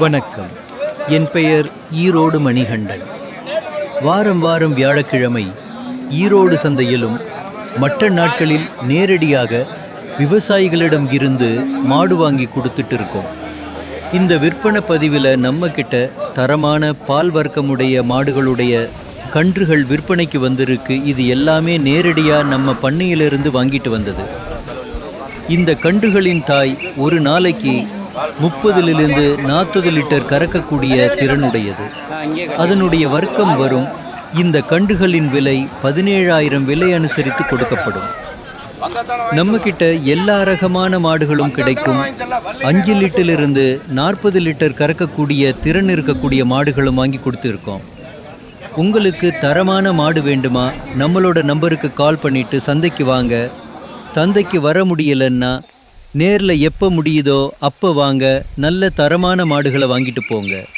வணக்கம். என் பெயர் ஈரோடு மணிகண்டன். வாரம் வாரம் வியாழக்கிழமை ஈரோடு சந்தையிலும் மற்ற நாட்களில் நேரடியாக விவசாயிகளிடம் இருந்து மாடு வாங்கி கொடுத்துட்டு இருக்கோம் இந்த விற்பனை பதிவில் நம்ம கிட்ட தரமான பால் வர்க்கமுடைய மாடுகளுடைய கன்றுகள் விற்பனைக்கு வந்திருக்கு. இது எல்லாமே நேரடியாக நம்ம பண்ணையிலிருந்து வாங்கிட்டு வந்தது. இந்த கன்றுகளின் தாய் ஒரு நாளைக்கு முப்பதிலிருந்து நாற்பது லிட்டர் கறக்கக்கூடிய திறனுடையது. அதனுடைய வர்க்கம் வரும் இந்த கன்றுகளின் விலை பதினேழாயிரம் விலை அனுசரித்து கொடுக்கப்படும். நம்ம கிட்ட எல்லா ரகமான மாடுகளும் கிடைக்கும். அஞ்சு லிட்டரிலிருந்து நாற்பது லிட்டர் கறக்கக்கூடிய திறன் இருக்கக்கூடிய மாடுகளும் வாங்கி கொடுத்துருக்கோம். உங்களுக்கு தரமான மாடு வேண்டுமா? நம்மளோட நம்பருக்கு கால் பண்ணிட்டு சந்தைக்கு வாங்க. சந்தைக்கு வர முடியலன்னா நேரில் எப்போ முடியுதோ அப்போ வாங்க. நல்ல தரமான மாடுகளை வாங்கிட்டு போங்க.